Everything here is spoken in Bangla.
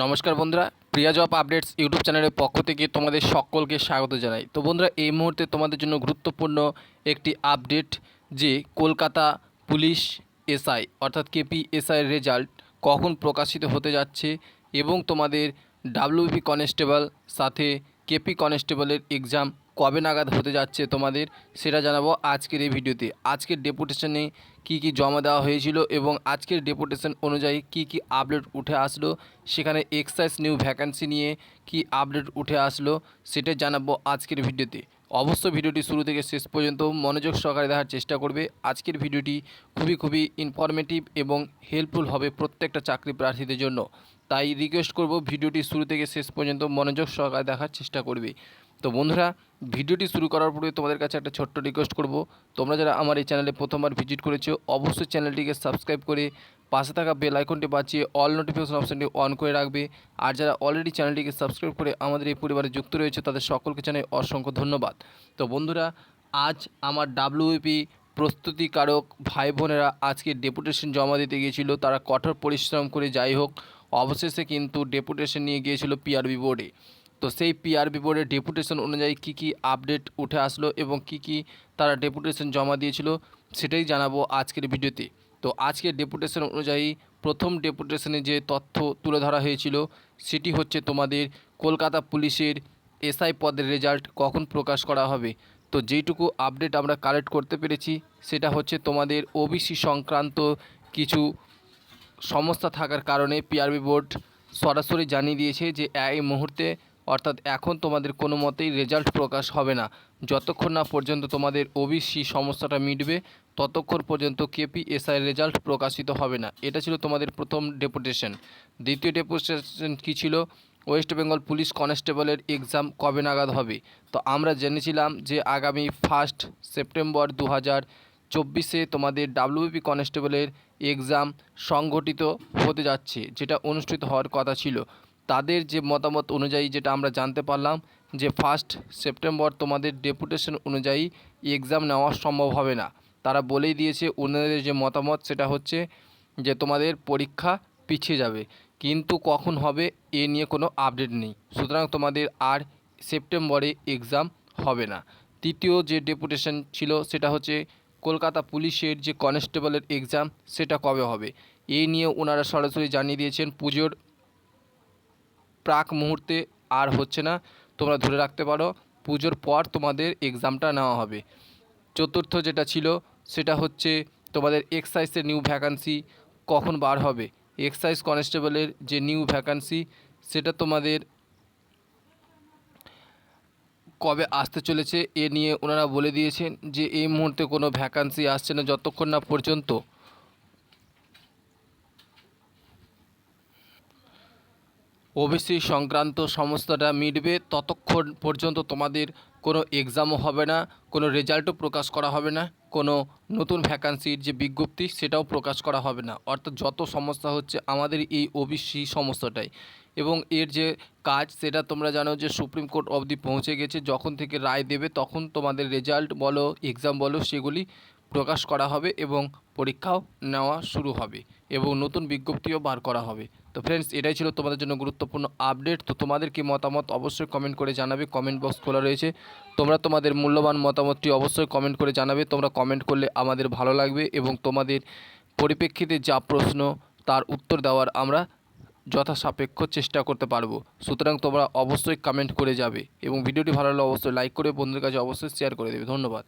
নমস্কার বন্ধুরা, প্রিয়া জব আপডেটস ইউটিউব চ্যানেলের পক্ষ থেকে তোমাদের সকলকে স্বাগত জানাই। তো বন্ধুরা, এই মুহূর্তে তোমাদের জন্য গুরুত্বপূর্ণ একটি আপডেট যে কলকাতা পুলিশ এসআই অর্থাৎ কেপি এসআইয়ের রেজাল্ট কখন প্রকাশিত হতে যাচ্ছে এবং তোমাদের ডাব্লিউপি কনস্টেবল সাথে কেপি কনস্টেবলের এক্সাম কবে নাগাদ হতে যাচ্ছে তোমাদের সেটা জানাব আজকের এই ভিডিওতে। আজকের ডেপুটেশনে কি কি জমা দেওয়া হয়েছিল এবং আজকের ডেপুটেশন অনুযায়ী কি কি আপডেট উঠে আসলো? সেখানে এক্সাইজ নিউ ভ্যাকান্সি নিয়ে কি আপডেট উঠে আসলো সেটা জানাব আজকের ভিডিওতে। অবশ্য ভিডিওটি শুরু থেকে শেষ পর্যন্ত মনোযোগ সহকারে দেখার চেষ্টা করবে। আজকের ভিডিওটি খুবই খুবই ইনফরমেটিভ এবং হেল্পফুল হবে প্রত্যেকটা চাকরি প্রার্থীদের জন্য। তাই রিকোয়েস্ট করব ভিডিওটি শুরু থেকে শেষ পর্যন্ত মনোযোগ সহকারে দেখার চেষ্টা করবে। তো বন্ধুরা, ভিডিওটি শুরু করার পূর্বে তোমাদের কাছে একটা ছোট্ট রিকোয়েস্ট করব। তোমরা যারা আমার এই চ্যানেলে প্রথমবার ভিজিট করেছ, অবশ্যই চ্যানেলটিকে সাবস্ক্রাইব করে পাশে থাকা বেল আইকনটি বাঁচিয়ে অল নোটিফিকেশন অপশানটি অন করে রাখবে। আর যারা অলরেডি চ্যানেলটিকে সাবস্ক্রাইব করে আমাদের এই পরিবারে যুক্ত রয়েছে, তাদের সকলকে জানাই অসংখ্য ধন্যবাদ। তো বন্ধুরা, আজ আমার ডাব্লিউপি প্রস্তুতিকারক ভাই বোনেরা আজকে ডেপুটেশন জমা দিতে গিয়েছিল। তারা কঠোর পরিশ্রম করে যাই হোক, অবশেষে কিন্তু ডেপুটেশন নিয়ে গিয়েছিল পিআরবি বোর্ডে তো সেই পিআরবি বোর্ডের ডেপুটেশন অনুযায়ী কি কি আপডেট উঠে আসলো এবং কি কি তারা ডেপুটেশন জমা দিয়েছিল, সেটাই জানাব আজকের ভিডিওতে। তো আজকের ডেপুটেশন অনুযায়ী প্রথম ডেপুটেশনে যে তথ্য তুলে ধরা হয়েছিল, সেটি হচ্ছে তোমাদের কলকাতা পুলিশের এসআই পদের রেজাল্ট কখন প্রকাশ করা হবে। তো যেইটুকু আপডেট আমরা কালেক্ট করতে পেরেছি, সেটা হচ্ছে তোমাদের ওবিসি সংক্রান্ত কিছু সমস্যা থাকার কারণে পিআরবি বোর্ড সরাসরি জানিয়ে দিয়েছে যে এই মুহূর্তে অর্থাৎ এখন তোমাদের কোনো মতেই রেজাল্ট প্রকাশ হবে না। যতক্ষণ না পর্যন্ত তোমাদের ওবিসি সমস্যাটা মিটবে, ততক্ষণ পর্যন্ত কেপিএসআই রেজাল্ট প্রকাশিত হবে না। এটা ছিল তোমাদের প্রথম ডেপুটেশন দ্বিতীয় ডেপুটেশন কী ছিল? ওয়েস্ট বেঙ্গল পুলিশ কনস্টেবলের এক্সাম কবে নাগাদ হবে? তো আমরা জেনেছিলাম যে আগামী ফার্স্ট সেপ্টেম্বর দু হাজার চব্বিশে তোমাদের ডাব্লিউপি কনস্টেবলের এক্সাম সংগঠিত হতে যাচ্ছে, যেটা অনুষ্ঠিত হওয়ার কথা ছিল। তাদের যে মতামত অনুযায়ী যেটা আমরা জানতে পারলাম যে ফার্স্ট সেপ্টেম্বর তোমাদের ডেপুটেশন অনুযায়ী এক্সাম নেওয়া সম্ভব হবে না। তারা বলেই দিয়েছে ওনাদের যে মতামত সেটা হচ্ছে যে তোমাদের পরীক্ষা পিছিয়ে যাবে, কিন্তু কখন হবে এ নিয়ে কোনো আপডেট নেই। সুতরাং তোমাদের আর সেপ্টেম্বরে এক্সাম হবে না। তৃতীয় যে ডেপুটেশন ছিল সেটা হচ্ছে কলকাতা পুলিশের যে কনস্টেবলের এক্সাম সেটা কবে হবে? এই নিয়ে ওনারা সরাসরি জানিয়ে দিয়েছেন পুজোর প্রাক মুহূর্তে আর হচ্ছে না। তোমরা ধরে রাখতে পারো, পুজোর পর তোমাদের এক্সামটা নেওয়া হবে। চতুর্থ যেটা ছিল, সেটা হচ্ছে তোমাদের এক্সাইজের নিউ ভ্যাকান্সি কখন বার হবে? এক্সাইজ কনস্টেবলের যে নিউ ভ্যাকান্সি সেটা তোমাদের কবে আসতে চলেছে এ নিয়ে ওনারা বলে দিয়েছেন যে, এই মুহূর্তে কোনো ভ্যাকান্সি আসছে না যতক্ষণ না পর্যন্ত ওবিসি সংক্রান্ত সমস্যাটা মিটবে। ততক্ষণ পর্যন্ত তোমাদের কোনো এক্সামও হবে না, কোনো রেজাল্টও প্রকাশ করা হবে না, কোনো নতুন ভ্যাকান্সির যে বিজ্ঞপ্তি সেটাও প্রকাশ করা হবে না। অর্থাৎ যত সমস্যা হচ্ছে আমাদের এই ওবিসি সমস্যাটাই এবং এর যে কাজ সেটা তোমরা জানো যে সুপ্রিম কোর্ট অবধি পৌঁছে গেছে, যখন থেকে রায় দেবে তখন তোমাদের রেজাল্ট বলো এক্সাম বলো, সেগুলি প্রকাশ করা হবে এবং পরীক্ষাও নেওয়া শুরু হবে এবং নতুন বিজ্ঞপ্তিও বার করা হবে। তো ফ্রেন্ডস এটাই ছিল তোমাদের জন্য গুরুত্বপূর্ণ আপডেট তো তোমাদের কি মতামত অবশ্যই কমেন্ট করে জানাবে। কমেন্ট বক্স খোলা রয়েছে। তোমরা তোমাদের মূল্যবান মতামতটি অবশ্যই কমেন্ট করে জানাবে। তোমরা কমেন্ট করলে আমাদের ভালো লাগবে এবং তোমাদের পরিপ্রেক্ষিতে যা প্রশ্ন, তার উত্তর দেওয়ার আমরা যথাসাপেক্ষ চেষ্টা করতে পারব। সুতরাং তোমরা অবশ্যই কমেন্ট করে যাবে এবং ভিডিওটি ভালো লাগলে অবশ্যই লাইক করে বন্ধুদের কাছে অবশ্যই শেয়ার করে দেবে। ধন্যবাদ।